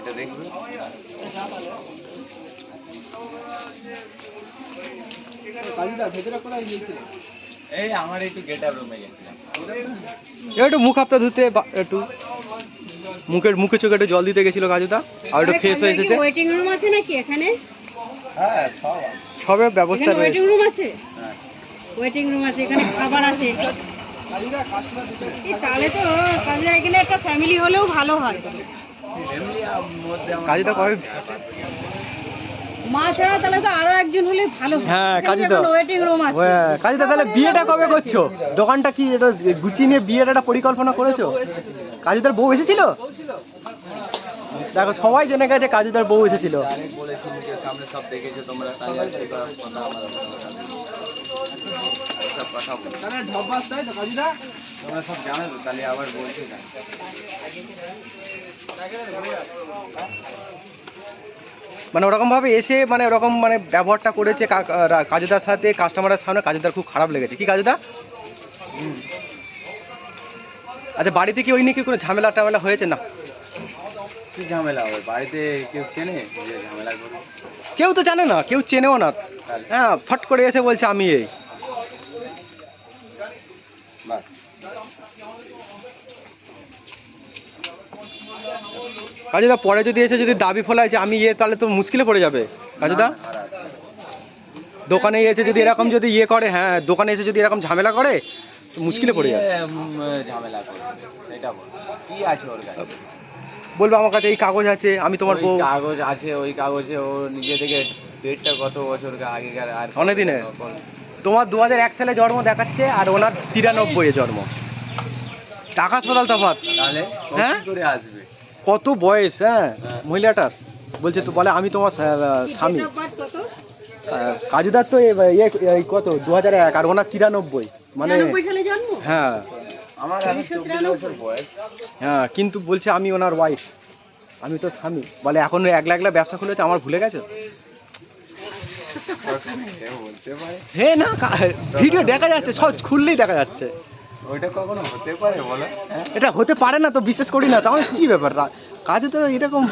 এটা দেখবে এই আমার একটু গেট রুমে গেছিলাম। একটু মুখ হাতটা ধুতে একটু মুখের মুখে চোখে একটু জল দিতে গেছিল কাজুদা আর একটু ফ্রেশ হয়ে এসেছে। ওয়েটিং রুম আছে নাকি এখানে? হ্যাঁ সবের ব্যবস্থা রয়েছে ওয়েটিং রুম আছে? হ্যাঁ। ওয়েটিং রুম আছে এখানে খাবার আছে। এই তাহলে তো তাহলে এখানে একটা ফ্যামিলি হলেও ভালো হয়। কাজুদা কবে? মা ছাড়া তাহলে তো আরও একজন হলে ভালো হ্যাঁ, কাজী তো। ওয়েটিং রুম আছে। হ্যাঁ, কাজুদা তাহলে বিয়েটা কবে করছ? দোকানটা কি এটা গুছিয়ে নিয়ে বিয়ের একটা পরিকল্পনা করেছ? কাজুদার বউ এসেছিল? দেখো সবাই জেনে গেছে কাজুদার বউ এসেছিল। কথা বলো তোমরা সব জানো তো তাহলে আবার বলছি না মানে ওরকম ভাবে এসে মানে ওরকম মানে ব্যবহারটা করেছে কা- রা- সাথে কাস্টমারের সামনে কাজেদার খুব খারাপ লেগেছে। কি কাজেদা? আচ্ছা বাড়িতে কি ওই নিয়ে কি কোনো ঝামেলা টামেলা হয়েছে না? কি ঝামেলা? হবে বাড়িতে কেউ চেনে যে ঝামেলা কেউ তো জানে না কেউ চেনেও না। হ্যাঁ ফট করে এসে বলছে আমি এই। বাস কাজুদা পরে যদি এসে যদি দাবি ফলায় যে আমি ইয়ে তাহলে তো মুশকিলে পড়ে যাবে কাজুদা। দোকানে এসে যদি এরকম যদি ইয়ে করে হ্যাঁ দোকানে এসে যদি এরকম ঝামেলা করে তো মুশকিলে পড়ে যাবে কি নিয়ে, উম, ঝামেলা সেটা কি আছে ওর কাছে বলব আমার কাছে এই কাগজ আছে আমি তোমার বউ কাগজ আছে ওই কাগজে ও নিজে থেকে ডেটটা কত বছর আগেকার আর অনেক? নকল। তোমার দু হাজার এক সালে জন্ম দেখাচ্ছে আর ওনার তিরানব্বই এ জন্ম টাকা সদাল তফাৎ তাহলে হ্যাঁ? করে আসবে কত বয়স হ্যাঁ। মহিলাটার? বলছে তো বলে আমি তোমার স্বামী। কাজুদার তো এ- কত? দু হাজার এক আর ওনার তিরানব্বই। মানে 93 সালে জন্ম? হ্যাঁ। হ্যাঁ কিন্তু বলছে আমি ওনার ওয়াইফ আমি তো স্বামী। বলে এখন একলা একলা ব্যবসা খুলেছে আমার ভুলে গেছো? হে না ভিডিও দেখা যাচ্ছে সব খুললেই দেখা যাচ্ছে। ওইটা কখনো হতে পারে বলো হ্যাঁ? এটা হতে পারে না তো বিশ্বাস করি না। তাহলে কি ব্যাপার? কাজে তো এরকম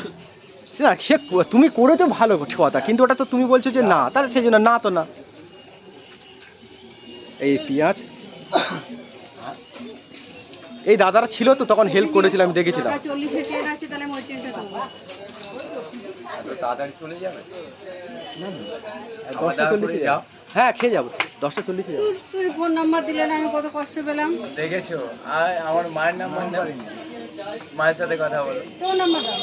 সে না সে তুমি করেছ ভালো কথা কিন্তু ওটা তো তুমি বলছো যে না তাহলে সেই জন্য না তো না। এই পেঁয়াজ। এই দাদারা ছিল তো তখন হেল্প করেছিল আমি দেখেছিলাম। টাকা 40 এর ট্রেন আছে তাহলে আমি ওই ট্রেনটা দেবো এত তাড়াতাড়ি চলে যাবে? দশটা দাঁড় চল্লিশে করে যাও। হ্যাঁ খেয়ে যাব। দশটা চল্লিশে তুই ফোন নাম্বার দিলে না আমি কত কষ্ট পেলাম। দেখেছ? আর আমার মায়ের নাম্বার না? মায়ের সাথে কথা বলো। তোর নাম্বার দাও।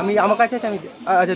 আমি আমার কাছে আছে আমি আচ্ছা